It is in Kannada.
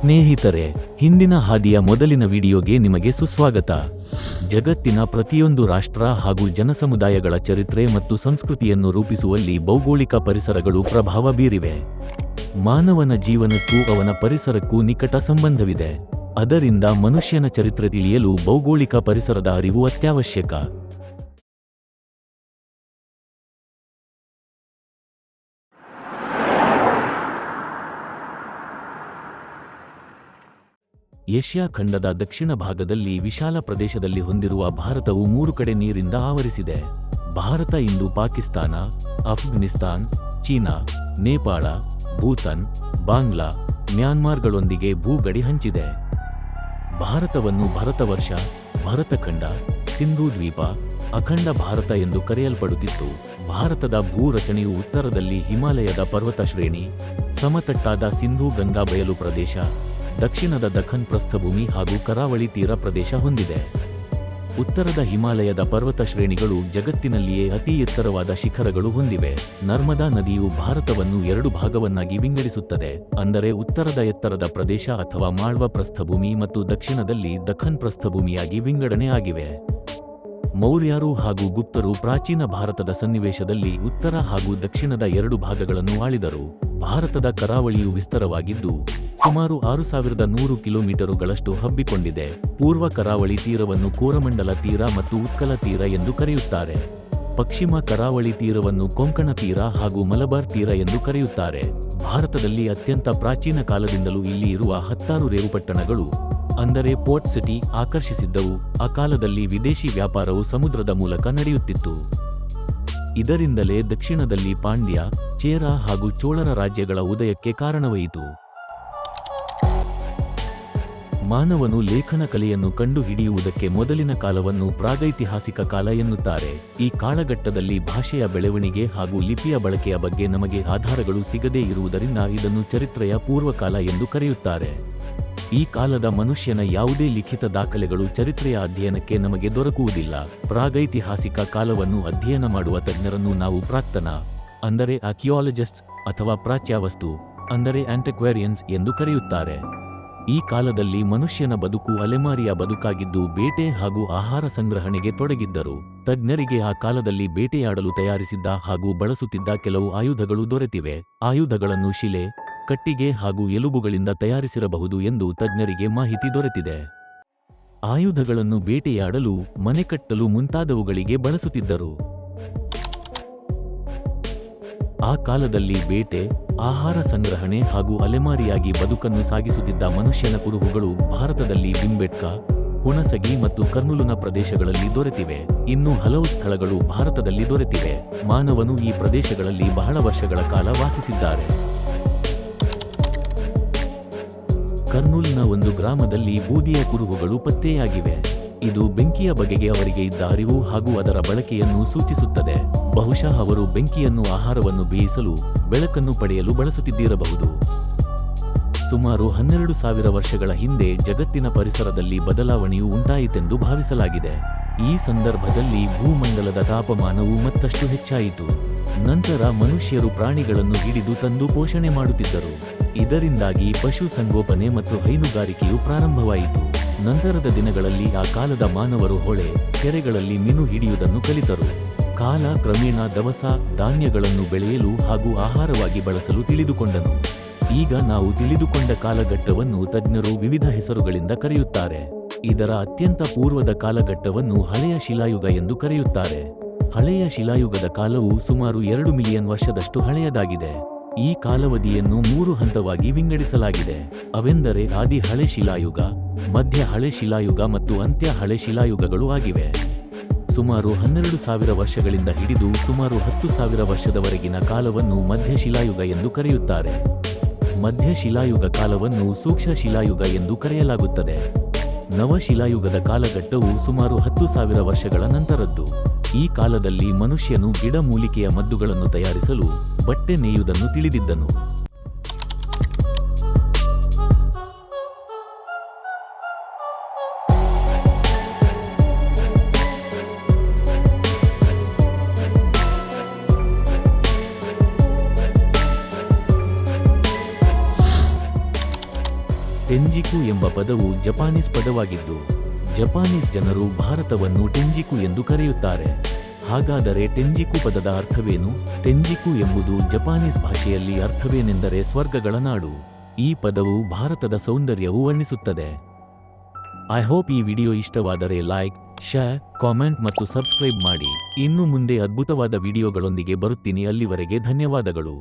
ಸ್ನೇಹಿತರೆ, ಹಿಂದಿನ ಹಾದಿಯ ಮೊದಲಿನ ವಿಡಿಯೋಗೆ ನಿಮಗೆ ಸುಸ್ವಾಗತ. ಜಗತ್ತಿನ ಪ್ರತಿಯೊಂದು ರಾಷ್ಟ್ರ ಹಾಗೂ ಜನಸಮುದಾಯಗಳ ಚರಿತ್ರೆ ಮತ್ತು ಸಂಸ್ಕೃತಿಯನ್ನು ರೂಪಿಸುವಲ್ಲಿ ಭೌಗೋಳಿಕ ಪರಿಸರಗಳು ಪ್ರಭಾವ ಬೀರಿವೆ. ಮಾನವನ ಜೀವನಕ್ಕೂ ಅವನ ಪರಿಸರಕ್ಕೂ ನಿಕಟ ಸಂಬಂಧವಿದೆ. ಅದರಿಂದ ಮನುಷ್ಯನ ಚರಿತ್ರೆ ತಿಳಿಯಲು ಭೌಗೋಳಿಕ ಪರಿಸರದ ಅರಿವು ಅತ್ಯವಶ್ಯಕ. ಏಷ್ಯಾ ಖಂಡದ ದಕ್ಷಿಣ ಭಾಗದಲ್ಲಿ ವಿಶಾಲ ಪ್ರದೇಶದಲ್ಲಿ ಹೊಂದಿರುವ ಭಾರತವು ಮೂರು ಕಡೆ ನೀರಿಂದ ಆವರಿಸಿದೆ. ಭಾರತ ಇಂದು ಪಾಕಿಸ್ತಾನ, ಅಫ್ಘಾನಿಸ್ತಾನ್, ಚೀನಾ, ನೇಪಾಳ, ಭೂತಾನ್, ಬಾಂಗ್ಲಾ, ಮ್ಯಾನ್ಮಾರ್ಗಳೊಂದಿಗೆ ಭೂಗಡಿ ಹಂಚಿದೆ. ಭಾರತವನ್ನು ಭರತವರ್ಷ ಭರತಖಂಡ ಸಿಂಧೂ ದ್ವೀಪ, ಅಖಂಡ ಭಾರತ ಎಂದು ಕರೆಯಲ್ಪಡುತ್ತಿತ್ತು. ಭಾರತದ ಭೂ ರಚನೆಯು ಉತ್ತರದಲ್ಲಿ ಹಿಮಾಲಯದ ಪರ್ವತ ಶ್ರೇಣಿ, ಸಮತಟ್ಟಾದ ಸಿಂಧೂ ಗಂಗಾ ಬಯಲು ಪ್ರದೇಶ ದಕ್ಷಿಣದ ದಖನ್ ಪ್ರಸ್ಥಭೂಮಿ ಹಾಗೂ ಕರಾವಳಿ ತೀರ ಪ್ರದೇಶ ಹೊಂದಿದೆ. ಉತ್ತರದ ಹಿಮಾಲಯದ ಪರ್ವತ ಶ್ರೇಣಿಗಳು ಜಗತ್ತಿನಲ್ಲಿಯೇ ಅತಿ ಎತ್ತರವಾದ ಶಿಖರಗಳು ಹೊಂದಿವೆ. ನರ್ಮದಾ ನದಿಯು ಭಾರತವನ್ನು ಎರಡು ಭಾಗವನ್ನಾಗಿ ವಿಂಗಡಿಸುತ್ತದೆ. ಅಂದರೆ ಉತ್ತರದ ಎತ್ತರದ ಪ್ರದೇಶ ಅಥವಾ ಮಾಳ್ವ ಪ್ರಸ್ಥಭೂಮಿ ಮತ್ತು ದಕ್ಷಿಣದಲ್ಲಿ ದಖನ್ ಪ್ರಸ್ಥಭೂಮಿಯಾಗಿ ವಿಂಗಡಣೆ ಆಗಿವೆ. ಮೌರ್ಯರು ಹಾಗೂ ಗುಪ್ತರು ಪ್ರಾಚೀನ ಭಾರತದ ಸನ್ನಿವೇಶದಲ್ಲಿ ಉತ್ತರ ಹಾಗೂ ದಕ್ಷಿಣದ ಎರಡು ಭಾಗಗಳನ್ನು ಆಳಿದರು. ಭಾರತದ ಕರಾವಳಿಯು ವಿಸ್ತಾರವಾಗಿದ್ದು, ಸುಮಾರು ಆರು ಸಾವಿರದ ನೂರು ಕಿಲೋಮೀಟರುಗಳಷ್ಟು ಹಬ್ಬಿಕೊಂಡಿದೆ. ಪೂರ್ವ ಕರಾವಳಿ ತೀರವನ್ನು ಕೋರಮಂಡಲ ತೀರ ಮತ್ತು ಉತ್ಕಲ ತೀರ ಎಂದು ಕರೆಯುತ್ತಾರೆ. ಪಶ್ಚಿಮ ಕರಾವಳಿ ತೀರವನ್ನು ಕೊಂಕಣ ತೀರ ಹಾಗೂ ಮಲಬಾರ್ ತೀರ ಎಂದು ಕರೆಯುತ್ತಾರೆ. ಭಾರತದಲ್ಲಿ ಅತ್ಯಂತ ಪ್ರಾಚೀನ ಕಾಲದಿಂದಲೂ ಇಲ್ಲಿ ಇರುವ ಹತ್ತಾರು ರೇವುಪಟ್ಟಣಗಳು ಅಂದರೆ ಪೋರ್ಟ್ ಸಿಟಿ, ಆಕರ್ಷಿಸಿದ್ದವು. ಆ ಕಾಲದಲ್ಲಿ ವಿದೇಶಿ ವ್ಯಾಪಾರವು ಸಮುದ್ರದ ಮೂಲಕ ನಡೆಯುತ್ತಿತ್ತು. ಇದರಿಂದಲೇ ದಕ್ಷಿಣದಲ್ಲಿ ಪಾಂಡ್ಯ, ಚೇರ ಹಾಗೂ ಚೋಳರ ರಾಜ್ಯಗಳ ಉದಯಕ್ಕೆ ಕಾರಣವಾಯಿತು. ಮಾನವನು ಲೇಖನ ಕಲೆಯನ್ನು ಕಂಡುಹಿಡಿಯುವುದಕ್ಕೆ ಮೊದಲಿನ ಕಾಲವನ್ನು ಪ್ರಾಗೈತಿಹಾಸಿಕ ಕಾಲ ಎನ್ನುತ್ತಾರೆ. ಈ ಕಾಲಘಟ್ಟದಲ್ಲಿ ಭಾಷೆಯ ಬೆಳವಣಿಗೆ ಹಾಗೂ ಲಿಪಿಯ ಬಳಕೆಯ ಬಗ್ಗೆ ನಮಗೆ ಆಧಾರಗಳು ಸಿಗದೇ ಇರುವುದರಿಂದ ಇದನ್ನು ಚರಿತ್ರೆಯ ಪೂರ್ವಕಾಲ ಎಂದು ಕರೆಯುತ್ತಾರೆ. ಈ ಕಾಲದ ಮನುಷ್ಯನ ಯಾವುದೇ ಲಿಖಿತ ದಾಖಲೆಗಳು ಚರಿತ್ರೆಯ ಅಧ್ಯಯನಕ್ಕೆ ನಮಗೆ ದೊರಕುವುದಿಲ್ಲ. ಪ್ರಾಗೈತಿಹಾಸಿಕ ಕಾಲವನ್ನು ಅಧ್ಯಯನ ಮಾಡುವ ತಜ್ಞರನ್ನು ನಾವು ಪ್ರಾಕ್ತನ, ಅಂದರೆ ಆಕ್ಯಾಲಜಿಸ್ಟ್ಸ್ ಅಥವಾ ಪ್ರಾಚ್ಯವಸ್ತು, ಅಂದರೆ ಆಂಟಕ್ವೇರಿಯನ್ಸ್ ಎಂದು ಕರೆಯುತ್ತಾರೆ. ಈ ಕಾಲದಲ್ಲಿ ಮನುಷ್ಯನ ಬದುಕು ಅಲೆಮಾರಿಯ ಬದುಕಾಗಿದ್ದು ಬೇಟೆ ಹಾಗೂ ಆಹಾರ ಸಂಗ್ರಹಣೆಗೆ ತೊಡಗಿದ್ದರು. ತಜ್ಞರಿಗೆ ಆ ಕಾಲದಲ್ಲಿ ಬೇಟೆಯಾಡಲು ತಯಾರಿಸಿದ್ದ ಹಾಗೂ ಬಳಸುತ್ತಿದ್ದ ಕೆಲವು ಆಯುಧಗಳು ದೊರೆತಿವೆ. ಆಯುಧಗಳನ್ನು ಶಿಲೆ ಕಟ್ಟಿಗೆ ಹಾಗೂ ಎಲುಬುಗಳಿಂದ ತಯಾರಿಸಿರಬಹುದು ಎಂದು ತಜ್ಞರಿಗೆ ಮಾಹಿತಿ ದೊರೆತಿದೆ. ಆಯುಧಗಳನ್ನು ಬೇಟೆಯಾಡಲು, ಮನೆ ಕಟ್ಟಲು ಮುಂತಾದವುಗಳಿಗೆ ಬಳಸುತ್ತಿದ್ದರು. ಆ ಕಾಲದಲ್ಲಿ ಬೇಟೆ, ಆಹಾರ ಸಂಗ್ರಹಣೆ ಹಾಗೂ ಅಲೆಮಾರಿಯಾಗಿ ಬದುಕನ್ನು ಸಾಗಿಸುತ್ತಿದ್ದ ಮನುಷ್ಯನ ಕುರುಹುಗಳು ಭಾರತದಲ್ಲಿ ಬಿಂಬೆಟ್ಕ, ಹುಣಸಗಿ ಮತ್ತು ಕರ್ನೂಲುನ ಪ್ರದೇಶಗಳಲ್ಲಿ ದೊರೆತಿವೆ. ಇನ್ನೂ ಹಲವು ಸ್ಥಳಗಳು ಭಾರತದಲ್ಲಿ ದೊರೆತಿವೆ. ಮಾನವನು ಈ ಪ್ರದೇಶಗಳಲ್ಲಿ ಬಹಳ ವರ್ಷಗಳ ಕಾಲ ವಾಸಿಸಿದ್ದಾರೆ. ಕರ್ನೂಲ್ನ ಒಂದು ಗ್ರಾಮದಲ್ಲಿ ಬೂದಿಯ ಕುರುಹುಗಳು ಪತ್ತೆಯಾಗಿವೆ. ಇದು ಬೆಂಕಿಯ ಬಗೆಗೆ ಅವರಿಗೆ ಇದ್ದ ಅರಿವು ಹಾಗೂ ಅದರ ಬಳಕೆಯನ್ನು ಸೂಚಿಸುತ್ತದೆ. ಬಹುಶಃ ಅವರು ಬೆಂಕಿಯನ್ನು ಆಹಾರವನ್ನು ಬೇಯಿಸಲು, ಬೆಳಕನ್ನು ಪಡೆಯಲು ಬಳಸುತ್ತಿದ್ದಿರಬಹುದು. ಸುಮಾರು ಹನ್ನೆರಡು ಸಾವಿರ ವರ್ಷಗಳ ಹಿಂದೆ ಜಗತ್ತಿನ ಪರಿಸರದಲ್ಲಿ ಬದಲಾವಣೆಯು ಉಂಟಾಯಿತೆಂದು ಭಾವಿಸಲಾಗಿದೆ. ಈ ಸಂದರ್ಭದಲ್ಲಿ ಭೂಮಂಡಲದ ತಾಪಮಾನವು ಮತ್ತಷ್ಟು ಹೆಚ್ಚಾಯಿತು. ನಂತರ ಮನುಷ್ಯರು ಪ್ರಾಣಿಗಳನ್ನು ಹಿಡಿದು ತಂದು ಪೋಷಣೆ ಮಾಡುತ್ತಿದ್ದರು. ಇದರಿಂದಾಗಿ ಪಶು ಸಂಗೋಪನೆ ಮತ್ತು ಹೈನುಗಾರಿಕೆಯು ಪ್ರಾರಂಭವಾಯಿತು. ನಂತರದ ದಿನಗಳಲ್ಲಿ ಆ ಕಾಲದ ಮಾನವರು ಹೊಳೆ, ಕೆರೆಗಳಲ್ಲಿ ಮೀನು ಹಿಡಿಯುವುದನ್ನು ಕಲಿತರು. ಕಾಲ ಕ್ರಮೇಣ ದವಸ, ಧಾನ್ಯಗಳನ್ನು ಬೆಳೆಯಲು ಹಾಗೂ ಆಹಾರವಾಗಿ ಬಳಸಲು ತಿಳಿದುಕೊಂಡನು. ಈಗ ನಾವು ತಿಳಿದುಕೊಂಡ ಕಾಲಘಟ್ಟವನ್ನು ತಜ್ಞರು ವಿವಿಧ ಹೆಸರುಗಳಿಂದ ಕರೆಯುತ್ತಾರೆ. ಇದರ ಅತ್ಯಂತ ಪೂರ್ವದ ಕಾಲಘಟ್ಟವನ್ನು ಹಳೆಯ ಶಿಲಾಯುಗ ಎಂದು ಕರೆಯುತ್ತಾರೆ. ಹಳೆಯ ಶಿಲಾಯುಗದ ಕಾಲವು ಸುಮಾರು ಎರಡು ಮಿಲಿಯನ್ ವರ್ಷದಷ್ಟು ಹಳೆಯದಾಗಿದೆ. ಈ ಕಾಲಾವಧಿಯನ್ನು ಮೂರು ಹಂತವಾಗಿ ವಿಂಗಡಿಸಲಾಗಿದೆ. ಅವೆಂದರೆ ಆದಿ ಹಳೆ ಶಿಲಾಯುಗ, ಮಧ್ಯ ಹಳೆ ಶಿಲಾಯುಗ ಮತ್ತು ಅಂತ್ಯ ಹಳೆ ಶಿಲಾಯುಗಗಳು ಆಗಿವೆ. ಸುಮಾರು ಹನ್ನೆರಡು ಸಾವಿರ ವರ್ಷಗಳಿಂದ ಹಿಡಿದು ಸುಮಾರು ಹತ್ತು ಸಾವಿರ ವರ್ಷದವರೆಗಿನ ಕಾಲವನ್ನು ಮಧ್ಯ ಶಿಲಾಯುಗ ಎಂದು ಕರೆಯುತ್ತಾರೆ. ಮಧ್ಯ ಶಿಲಾಯುಗ ಕಾಲವನ್ನು ಸೂಕ್ಷ್ಮ ಶಿಲಾಯುಗ ಎಂದು ಕರೆಯಲಾಗುತ್ತದೆ. ನವಶಿಲಾಯುಗದ ಕಾಲಘಟ್ಟವು ಸುಮಾರು ಹತ್ತು ಸಾವಿರ ವರ್ಷಗಳ ನಂತರದ್ದು. ಈ ಕಾಲದಲ್ಲಿ ಮನುಷ್ಯನು ಗಿಡಮೂಲಿಕೆಯ ಮದ್ದುಗಳನ್ನು ತಯಾರಿಸಲು ಬಟ್ಟೆ ನೇಯುವುದನ್ನು ತಿಳಿದಿದ್ದನು. ಟೆಂಜಿಕು ಎಂಬ ಪದವು ಜಪಾನೀಸ್ ಪದವಾಗಿದ್ದು, ಜಪಾನೀಸ್ ಜನರು ಭಾರತವನ್ನು ಟೆಂಜಿಕು ಎಂದು ಕರೆಯುತ್ತಾರೆ. ಹಾಗಾದರೆ ಟೆಂಜಿಕು ಪದದ ಅರ್ಥವೇನು? ಟೆಂಜಿಕು ಎಂಬುದು ಜಪಾನೀಸ್ ಭಾಷೆಯಲ್ಲಿ ಅರ್ಥವೇನೆಂದರೆ ಸ್ವರ್ಗಗಳ ನಾಡು. ಈ ಪದವು ಭಾರತದ ಸೌಂದರ್ಯವು ವರ್ಣಿಸುತ್ತದೆ. ಐ ಹೋಪ್ ಈ ವಿಡಿಯೋ ಇಷ್ಟವಾದರೆ ಲೈಕ್ ಶೇರ್ ಕಾಮೆಂಟ್ ಮತ್ತು ಸಬ್ಸ್ಕ್ರೈಬ್ ಮಾಡಿ. ಇನ್ನು ಮುಂದೆ ಅದ್ಭುತವಾದ ವಿಡಿಯೋಗಳೊಂದಿಗೆ ಬರುತ್ತೀನಿ. ಅಲ್ಲಿವರೆಗೆ ಧನ್ಯವಾದಗಳು.